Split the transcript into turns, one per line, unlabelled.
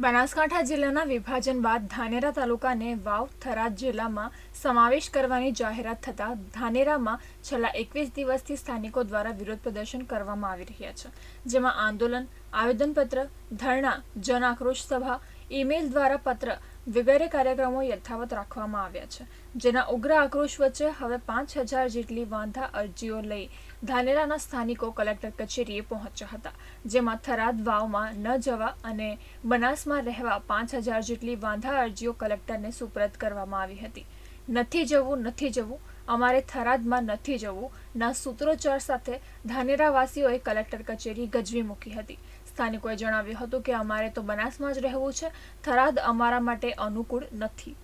બનાસકાંઠા જિલ્લાના વિભાજન બાદ ધાનેરા તાલુકાને વાવ થરાદ જિલ્લામાં સમાવેશ કરવાની જાહેરાત થતાં ધાનેરામાં છેલ્લા એકવીસ દિવસથી સ્થાનિકો દ્વારા વિરોધ પ્રદર્શન કરવામાં આવી રહ્યા છે, જેમાં આંદોલન, આવેદનપત્ર, ધરણા, જન આક્રોશ સભા, ઈમેલ દ્વારા પત્ર વગેરે કાર્યક્રમો યથાવત રાખવામાં આવ્યા છે, જેના ઉગ્ર આક્રોશ વચ્ચે હવે પાંચ હજાર જેટલી વાંધા અરજીઓ લઈ ધાનેરાના સ્થાનિકો કલેક્ટર કચેરીએ પહોંચ્યા હતા, જેમાં થરાદ વાવમાં ન જવા અને બનાસમાં રહેવા પાંચ હજાર જેટલી વાંધા અરજીઓ કલેક્ટરને સુપરત કરવામાં આવી હતી. નથી જવું નથી જવું. અમારે થરાદમાં નથી જવું. ના સૂત્રોચ્ચાર સાથે ધાનેરાવાસીઓએ કલેક્ટર કચેરી ગજવી મૂકી હતી. સ્થાનિકોએ જણાવ્યું હતું કે અમારે તો બનાસમાં જ રહેવું છે. થરાદ અમારા માટે અનુકૂળ નથી.